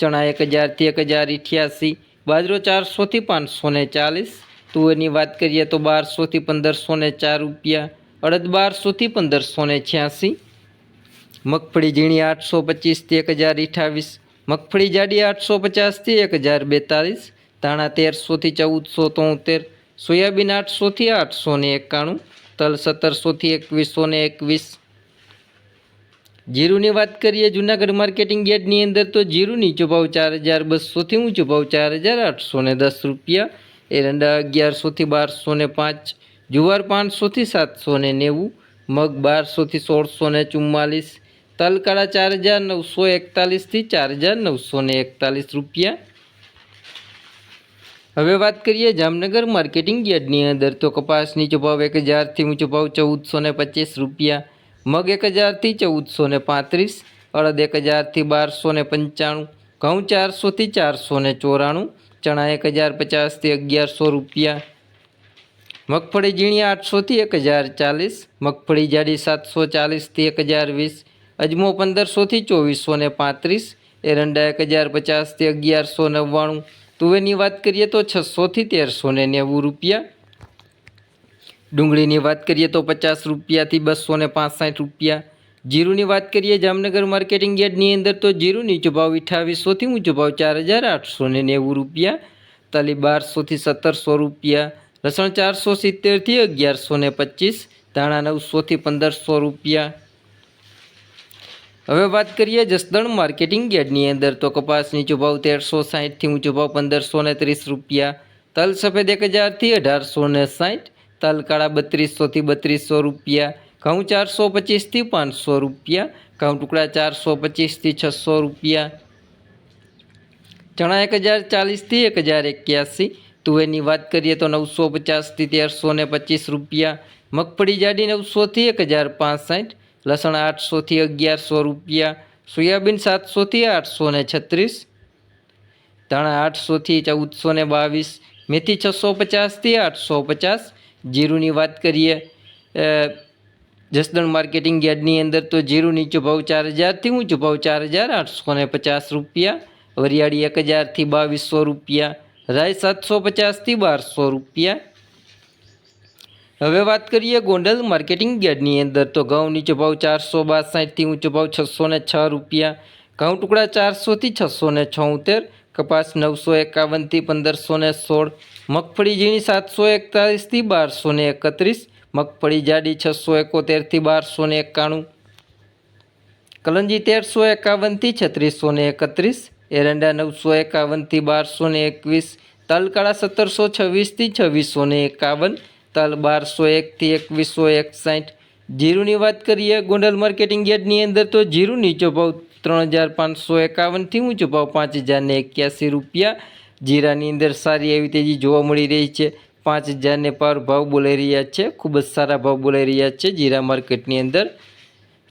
ચણા એક હજારથી એક હજાર અઠ્યાસી બાજરો ચારસોથી પાંચસો ને ચાલીસ, તુવેરની વાત કરીએ તો બારસોથી પંદરસો ને ચાર રૂપિયા, અડદ બારસોથી પંદરસો ને છ્યાસી, મગફળી ઝીણી આઠસો પચીસથી એક હજાર અઠાવીસ મગફળી જાડી આઠસો પચાસથી એક હજાર બેતાલીસ, ધાણા તેરસોથી ચૌદસો તોતેર, સોયાબીન આઠસોથી આઠસો ને એકાણું, તલ સત્તરસોથી એકવીસો ને એકવીસ જીરુની વાત કરીએ, જુનાગઢ માર્કેટિંગ યાર્ડની અંદર તો જીરું નીચો ભાવ ચાર હજાર બસોથી ઊંચો ભાવ ચાર હજાર આઠસો ને દસ રૂપિયા. એરંડા અગિયારસોથી બારસો ને પાંચ, જુવાર પાંચસોથી સાતસો ને નેવું, મગ બારસોથી સોળસો ને ચુમ્માલીસ, તલકાળા ચાર હજાર નવસો એકતાલીસથી ચાર હજાર નવસો ને એકતાલીસ રૂપિયા. હવે વાત કરીએ જામનગર માર્કેટિંગ યાર્ડની અંદર તો કપાસ નીચો ભાવ એક હજારથી ઊંચો ભાવ ચૌદસો ને પચીસ રૂપિયા. મગ એક હજારથી ચૌદસો ને પાંત્રીસ, અડદ એક હજારથી બારસો ને પંચાણું, ઘઉં ચારસોથી ચારસો ને ચોરાણું, ચણા એક હજાર પચાસથી અગિયારસો રૂપિયા. મગફળી ઝીણી આઠસોથી એક હજાર ચાલીસ, મગફળી જાડી સાતસો ચાલીસથી એક હજાર વીસ, અજમો પંદરસોથી ચોવીસો ને પાંત્રીસ, એરંડા એક હજાર પચાસથી અગિયારસો નવ્વાણું. તુવેરની વાત કરીએ તો છસોથી તેરસો ને નેવું રૂપિયા. ડુંગળીની વાત કરીએ તો પચાસ રૂપિયાથી બસો ને પાંસઠ રૂપિયા. જીરુની વાત કરીએ જામનગર માર્કેટિંગ યાર્ડની અંદર તો જીરું નીચો ભાવ અઠાવીસોથી ઊંચો ભાવ ચાર હજાર આઠસો ને નેવું રૂપિયા, તલી બારસોથી સત્તરસો રૂપિયા, લસણ ચારસો સિત્તેરથી અગિયારસો ને પચીસ, ધાણા નવસોથી પંદરસો રૂપિયા. હવે વાત કરીએ જસદણ માર્કેટિંગ યાર્ડની અંદર તો કપાસ નીચો ભાવ તેરસો સાહીઠથી ઊંચો ભાવ પંદરસો ને ત્રીસ રૂપિયા, તલ સફેદ એક હજારથી અઢારસો ને સાઠ તલ કાળા બત્રીસોથી બત્રીસો રૂપિયા, ઘઉં ચારસો પચીસથી પાંચસો રૂપિયા, ઘઉં ટુકડા ચારસો પચીસથી છસો રૂપિયા. ચણા એક હજાર ચાલીસથી એક હજાર એક્યાસી. તુવેરની વાત કરીએ તો નવસો પચાસથી તેરસો ને પચીસ રૂપિયા. મગફળી જાડી નવસોથી એક હજાર પાંસઠ. લસણ આઠસોથી અગિયારસો રૂપિયા. સોયાબીન સાતસોથી આઠસો ને છત્રીસ. ધાણા આઠસોથી ચૌદસો ને બાવીસ. મેથી છસો પચાસથી આઠસો પચાસ. જીરુની વાત કરીએ જસદણ માર્કેટિંગ યાર્ડની અંદર તો જીરું નીચો ભાવ ચાર હજારથી ઊંચો ભાવ ચાર હજાર આઠસો ને પચાસ રૂપિયા, વરિયાળી એક હજારથી બાવીસો રૂપિયા, રાય સાતસો પચાસથી બારસો રૂપિયા. હવે વાત કરીએ ગોંડલ માર્કેટિંગ યાર્ડની અંદર તો ઘઉં નીચો ભાવ ચારસો બાસઠથી ઊંચો ભાવ છસો ને છ રૂપિયા, ઘઉં ટુકડા ચારસોથી છસો ને છોતેર કપાસ નવસો એકાવનથી પંદરસો ને સોળ, મગફળી ઝીણી સાતસો એકતાલીસથી બારસો ને એકત્રીસ, મગફળી જાડી છસો એકોતેરથી બારસો ને એકાણું, કલંજી તેરસો એકાવનથી છત્રીસો ને એકત્રીસ, એરંડા નવસો એકાવનથી બારસો ને એકવીસ, તલકાળા સત્તરસો છવ્વીસથી છવ્વીસો ને એકાવન, તલ બારસો એકથી એકવીસો એકસાઠ. જીરુની વાત કરીએ, ગોંડલ માર્કેટિંગ યાર્ડની અંદર તો જીરું નીચો ભાવ ત્રણ હજાર પાંચસો એકાવનથી ઊંચો ભાવ પાંચ હજારને એક્યાસી રૂપિયા. જીરાની અંદર સારી એવી તેજી જોવા મળી રહી છે. પાંચ હજારને પાર ભાવ બોલાઈ રહ્યા છે. ખૂબ જ સારા ભાવ બોલાઈ રહ્યા છે જીરા માર્કેટની અંદર.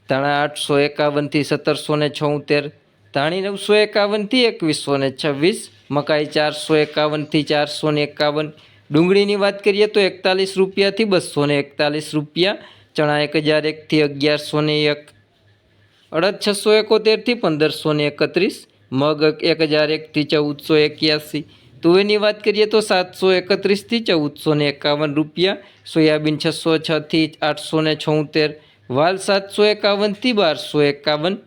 ધાણા આઠસો એકાવનથી સત્તરસો ને છોતેર, ધાણી નવસો એકાવનથી એકવીસો ને છવ્વીસ, મકાઈ ચારસો એકાવનથી ચારસો ને એકાવન, ડુંગળીની વાત કરીએ તો એકતાલીસ રૂપિયાથી બસો એકતાલીસ રૂપિયા, ચણા એક હજાર એકથી અગિયારસો ને એક અડદ છસો એકોતેરથી પંદરસો ને એકત્રીસ, મગ એક હજાર એકથી ચૌદસો એક્યાસી. તુવેરની વાત કરીએ તો સાતસો એકત્રીસથી ચૌદસો ને એકાવન રૂપિયા, સોયાબીન છસો છથી આઠસો ને છોતેર, વાલ સાતસો એકાવનથી બારસો એકાવન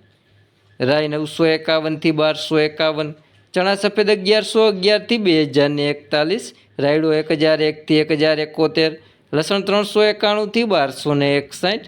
રાય નવસો એકાવનથી બારસો એકાવન, ચણા સફેદ અગિયારસો અગિયારથી બે હજારને એકતાલીસ, રાયડો એક હજાર એકથી એક હજાર એકોતેર, લસણ ત્રણસો એકાણુંથી બારસો ને એકસાઠ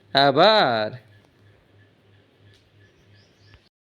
আবার